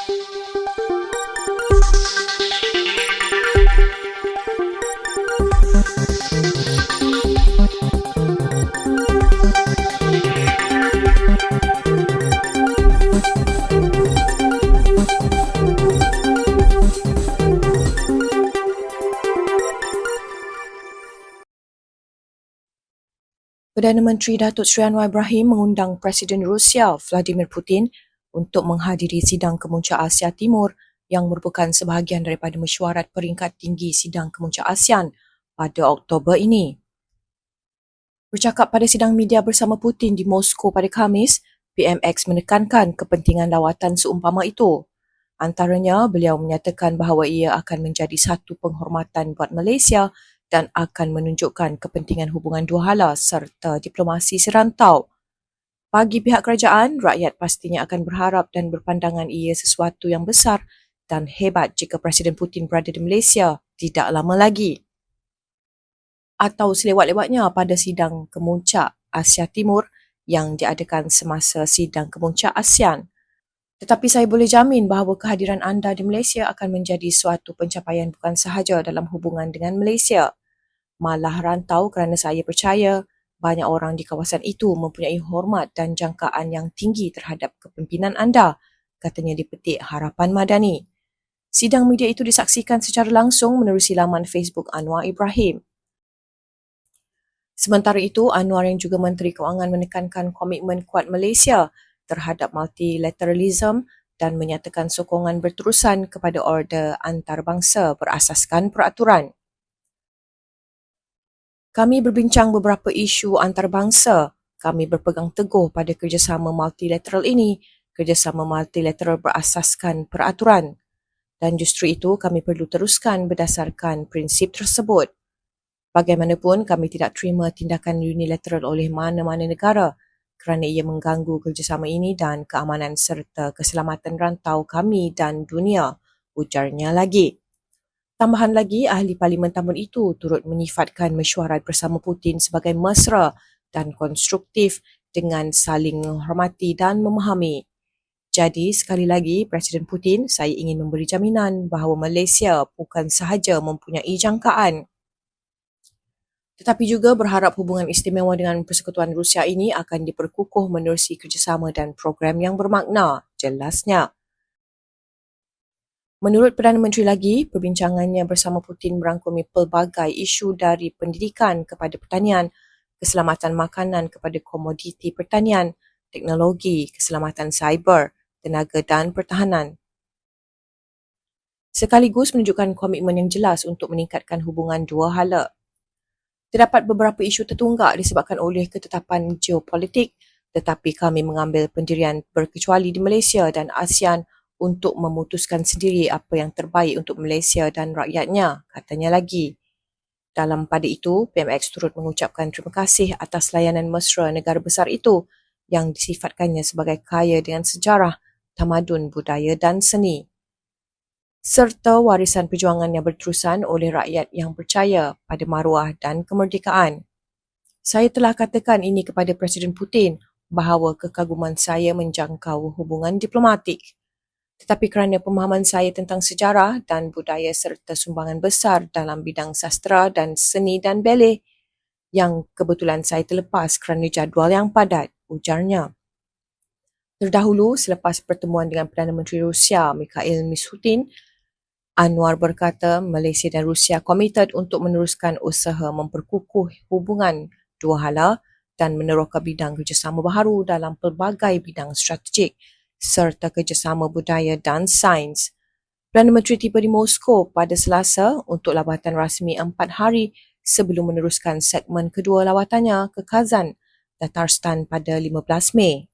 Perdana Menteri Datuk Seri Anwar Ibrahim mengundang Presiden Rusia Vladimir Putin untuk menghadiri sidang kemuncak Asia Timur yang merupakan sebahagian daripada mesyuarat peringkat tinggi sidang kemuncak ASEAN pada Oktober ini. Bercakap pada sidang media bersama Putin di Moskow pada Khamis, PMX menekankan kepentingan lawatan seumpama itu. Antaranya, beliau menyatakan bahawa ia akan menjadi satu penghormatan buat Malaysia dan akan menunjukkan kepentingan hubungan dua hala serta diplomasi serantau. Bagi pihak kerajaan, rakyat pastinya akan berharap dan berpandangan ia sesuatu yang besar dan hebat jika Presiden Putin berada di Malaysia tidak lama lagi. Atau selewat-lewatnya pada sidang kemuncak Asia Timur yang diadakan semasa sidang kemuncak ASEAN. Tetapi saya boleh jamin bahawa kehadiran anda di Malaysia akan menjadi suatu pencapaian bukan sahaja dalam hubungan dengan Malaysia malah rantau kerana saya percaya banyak orang di kawasan itu mempunyai hormat dan jangkaan yang tinggi terhadap kepimpinan anda, katanya dipetik Harapan Madani. Sidang media itu disaksikan secara langsung menerusi laman Facebook Anwar Ibrahim. Sementara itu, Anwar yang juga Menteri Kewangan menekankan komitmen kuat Malaysia terhadap multilateralism dan menyatakan sokongan berterusan kepada order antarabangsa berasaskan peraturan. Kami berbincang beberapa isu antarabangsa. Kami berpegang teguh pada kerjasama multilateral ini, kerjasama multilateral berasaskan peraturan. Dan justru itu kami perlu teruskan berdasarkan prinsip tersebut. Bagaimanapun kami tidak terima tindakan unilateral oleh mana-mana negara kerana ia mengganggu kerjasama ini dan keamanan serta keselamatan rantau kami dan dunia, ujarnya lagi. Tambahan lagi, ahli parlimen tamun itu turut menyifatkan mesyuarat bersama Putin sebagai mesra dan konstruktif dengan saling menghormati dan memahami. Jadi, sekali lagi, Presiden Putin, saya ingin memberi jaminan bahawa Malaysia bukan sahaja mempunyai jangkaan tetapi juga berharap hubungan istimewa dengan Persekutuan Rusia ini akan diperkukuh menerusi kerjasama dan program yang bermakna, jelasnya. Menurut Perdana Menteri lagi, perbincangannya bersama Putin merangkumi pelbagai isu dari pendidikan kepada pertanian, keselamatan makanan kepada komoditi pertanian, teknologi, keselamatan cyber, tenaga dan pertahanan. Sekaligus menunjukkan komitmen yang jelas untuk meningkatkan hubungan dua hala. Terdapat beberapa isu tertunggak disebabkan oleh ketetapan geopolitik tetapi kami mengambil pendirian berkecuali di Malaysia dan ASEAN untuk memutuskan sendiri apa yang terbaik untuk Malaysia dan rakyatnya, katanya lagi. Dalam pada itu, PMX turut mengucapkan terima kasih atas layanan mesra negara besar itu yang disifatkannya sebagai kaya dengan sejarah, tamadun, budaya dan seni. Serta warisan perjuangan yang berterusan oleh rakyat yang percaya pada maruah dan kemerdekaan. Saya telah katakan ini kepada Presiden Putin bahawa kekaguman saya menjangkau hubungan diplomatik tetapi kerana pemahaman saya tentang sejarah dan budaya serta sumbangan besar dalam bidang sastra dan seni dan ballet yang kebetulan saya terlepas kerana jadual yang padat, ujarnya. Terdahulu, selepas pertemuan dengan Perdana Menteri Rusia Mikhail Mishutin, Anwar berkata Malaysia dan Rusia komited untuk meneruskan usaha memperkukuh hubungan dua hala dan meneroka bidang kerjasama baharu dalam pelbagai bidang strategik serta kerjasama budaya dan sains. Perdana Menteri tiba di Moskow pada Selasa untuk lawatan rasmi empat hari sebelum meneruskan segmen kedua lawatannya ke Kazan, Tatarstan pada 15 Mei.